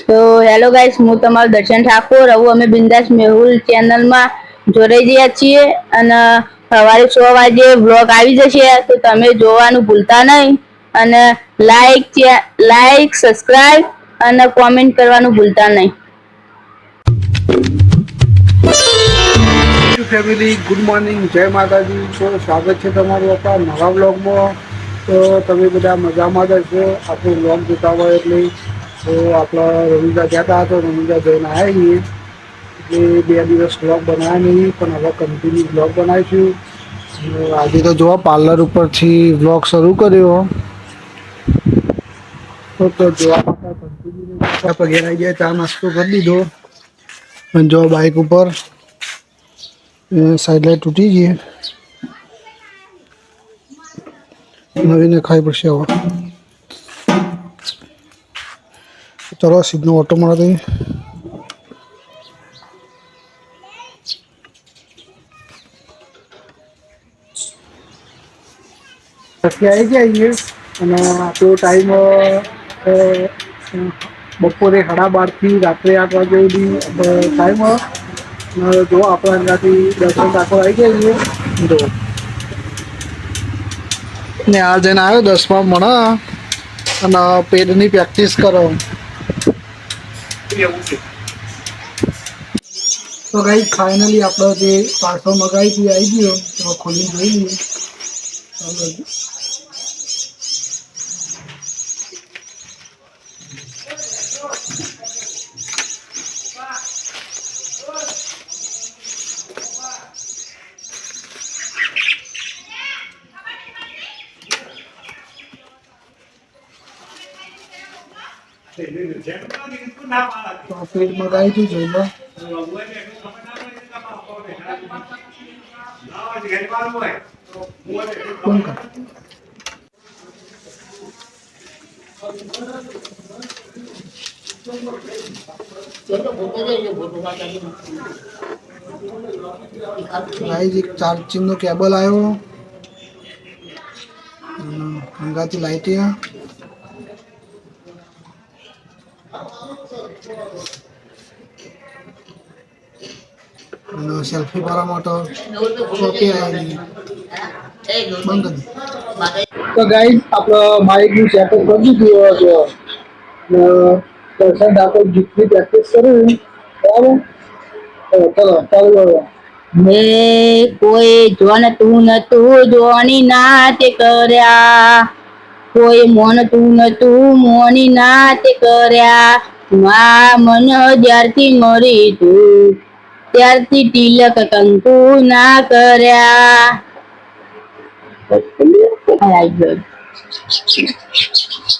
તો hello guys હું તમારું દર્શન ઠાકોર હવે અમે બિંદાસ મેહુલ ચેનલમાં જોડાઈ ગયા છીએ અને સવારે છ વાગે વ્લોગ આવી જશે તો તમે જોવાનું ભૂલતા નહીં અને લાઈક લાઈક સબસ્ક્રાઇબ અને કોમેન્ટ કરવાનું ભૂલતા નહીં. ફેમિલી ગુડ મોર્નિંગ જય માતાજી. તો સ્વાગત છે તમારું આપણા નવા બ્લોગમાં તો તમે બધા મજામાં જ છો આપણું બ્લોગ જોતા હોય એટલે તો આપણા રમીજા ગયા હતા તો રમીજા જઈને આવ્યા છીએ. એટલે બે દિવસ બ્લોગ બનાવ્યા નહીં, પણ હવે કન્ટિન્યુ બ્લોગ બનાવીશું. આજે તો જોવા પાર્લર ઉપરથી બ્લોગ શરૂ કર્યો. તો જોવા કન્ટિન્યુ આવી ગયા, ચા નાસ્તો કરી દીધો અને જો બાઇક ઉપર સાઈડ લાઈટ તૂટી ગઈ. નવીને ખાઈ પડશે હવે. ચલો સીધનો ઓટો મળે દઈએ પછી આવી જઈએ અને આપણો ટાઈમ બપોરે સાડા બારથી રાત્રે આઠ વાગે સુધી ટાઈમ જો આપણે અંદાથી દર્શન રાખવા આવી ગયા જઈએ જો. ને આ જઈને આવ્યો દસમા મણા અને પેડની પ્રેક્ટિસ કરો. તો ગઈ ફાઇનલી આપણો જે પાર્સલ મગાવી હતી આવી ગયો. તો ખોલી જોઈ લઈએ. ચાલો. તો પેડ મગાવી હતી જોઈ લો કોણ કર ગાઈઝ, એક ચાર્જિંગ નો કેબલ આવ્યો હંગાથી લાઈટ સેલ્ફી વાળા માટે ચોકી આવેલી બંધ કરી તો ગાઈઝ આપણો બાઇકનું સેટઅપ કરી દીધું છે દર્શન ઠાકોર જીતની પ્રેક્ટિસ કરી બરાબર તો ચલો ચાલુ કરો મેં કોઈ જોન તું નતું જોની નાતે કર્યા કોઈ મન તું નતું, મોની નાતે કર્યા. મા મન જ્યારથી મરી તું, ત્યારથી તિલક કંકુ ના કર્યા.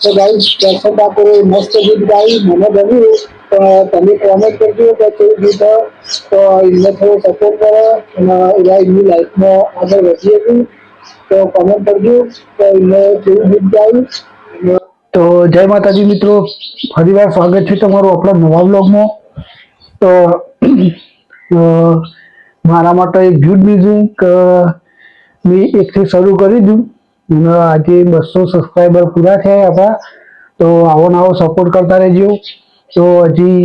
તો ગાઈઝ દર્શન ઠાકોર મસ્ત ગીત ગાઈ, મને ગમ્યું. તો તમે કોમેન્ટ કરજો કે કેવું ગીત તો એમને થોડો સપોર્ટ કરો. અને એમની લાઈફમાં આગળ વધી હતી તો કોમેન્ટ કરજો. તો એમને કેવું ગીત ગાયું તો જય માતાજી મિત્રો. ફરીવાર સ્વાગત છે તમારું આપણા નવા બ્લોગમાં તો મારા માટે એક ગુડ મ્યુઝિક મેં એકથી શરૂ કરી દીધું. આજે બસો સબસ્ક્રાઈબર પૂરા થયા આપણા. તો આવો નવો સપોર્ટ કરતા રહેજો. તો હજી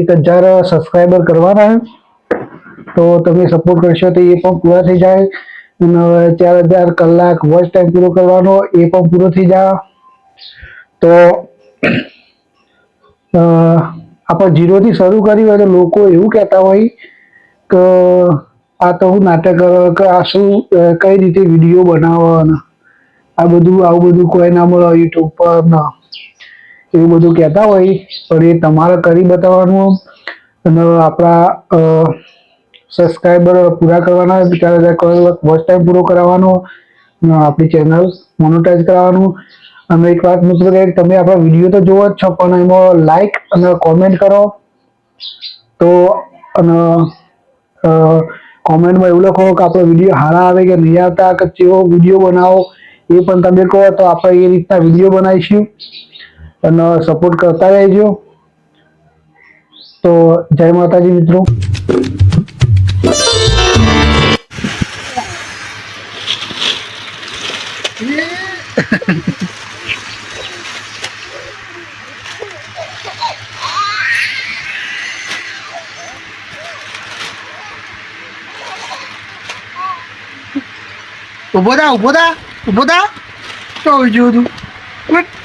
એક હજાર સબસ્ક્રાઈબર કરવાના તો તમે સપોર્ટ કરશો તો એ પણ પૂરા થઈ જાય. ચાર હજાર કલાક વોચ ટાઈમ પૂરો કરવાનો, એ પણ પૂરો થઈ જાય. તો આપણે જીરોથી શરૂ કરી હોય તો લોકો એવું કહેતા હોય કે આ તો હું નાટક કે આ શું કઈ રીતે વીડિયો બનાવવાના? આ બધું, આવું બધું કોઈ ના મળે યુટ્યુબ પર ના. એવું બધું કહેતા હોય, પણ એ તમારે કરી બતાવવાનું. અને આપણા સબસ્ક્રાઈબર પૂરા કરવાના ચાર હજાર વોચ ટાઈમ પૂરો કરાવવાનો. આપણી ચેનલ મોનોટાઈઝ કરાવવાનું. અને એક વાત મિત્રો કે તમે આપણા વીડિયો તો જોવો જ છો, પણ એમાં લાઈક અને કોમેન્ટ કરો. તો, અને કોમેન્ટમાં એવું લખો કે આપણો વીડિયો સારા આવે કે નહીં આવતા, કે કેવો વીડિયો બનાવો, એ પણ તમે કહો તો આપણે એ રીતના વીડિયો બનાવીશું. અને સપોર્ટ કરતા રહેજો. તો જય માતાજી મિત્રો. O Buda, o Buda, o Buda, só o Como é.